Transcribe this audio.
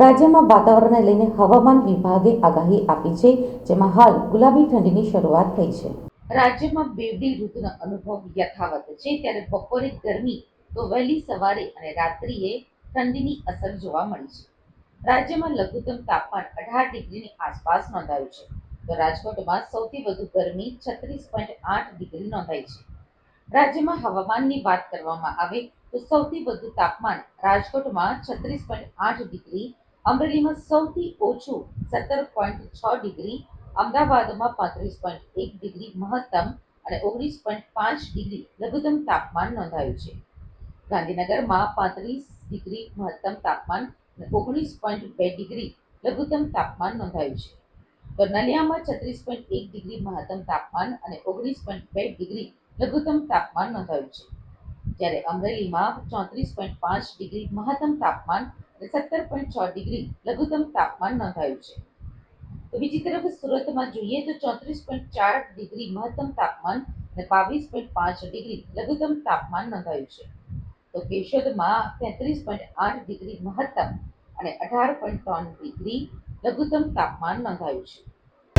રાજ્યમાં વાતાવરણને લઈને હવામાન વિભાગે આગાહી આપી છે, જેમાં હાલ ગુલાબી ઠંડીની શરૂઆત થઈ છે. રાજ્યમાં બેવડી ઋતુનો અનુભવ યથાવત છે, ત્યારે બપોરે ગરમી તો વહેલી સવારે અને રાત્રિએ ઠંડીની અસર જોવા મળી છે. રાજ્યમાં લઘુત્તમ તાપમાન અઢાર ડિગ્રીની આસપાસ નોંધાયું છે. તો રાજકોટમાં સૌથી વધુ ગરમી છત્રીસ પોઈન્ટ આઠ ડિગ્રી નોંધાઈ છે. રાજ્યમાં હવામાનની વાત કરવામાં આવે તો સૌથી વધુ તાપમાન રાજકોટમાં છત્રીસ પોઈન્ટ આઠ ડિગ્રી અમરેલીમાં સૌથી ઓછું સત્તર પોઈન્ટ છ ડિગ્રી, અમદાવાદમાં પાંત્રીસ પોઈન્ટ એક ડિગ્રી મહત્તમ અને ઓગણીસ પોઈન્ટ પાંચ ડિગ્રી લઘુત્તમ તાપમાન નોંધાયું છે. ગાંધીનગરમાં પાંત્રીસ ડિગ્રી મહત્તમ તાપમાન અને ઓગણીસ પોઈન્ટ બે ડિગ્રી લઘુત્તમ તાપમાન નોંધાયું છે. તો નલિયામાં છત્રીસ પોઈન્ટ એક ડિગ્રી મહત્તમ તાપમાન અને ઓગણીસ પોઈન્ટ બે ડિગ્રી લઘુત્તમ તાપમાન નોંધાયું છે. જ્યારે અમરેલીમાં ચોત્રીસ પોઈન્ટ પાંચ ડિગ્રી મહત્તમ તાપમાન સત્તર પોઈન્ટ છ ડિગ્રી લઘુત્તમ તાપમાન નોંધાયું છે. તો બીજી તરફ સુરતમાં જોઈએ તો ચોત્રીસ પોઈન્ટ ચાર ડિગ્રી મહત્તમ તાપમાન અને બાવીસ પોઈન્ટ પાંચ ડિગ્રી લઘુત્તમ તાપમાન નોંધાયું છે. તો કેશોદમાં તેત્રીસ પોઈન્ટ આઠ ડિગ્રી મહત્તમ અને અઢાર પોઈન્ટ ત્રણ ડિગ્રી લઘુત્તમ તાપમાન નોંધાયું છે.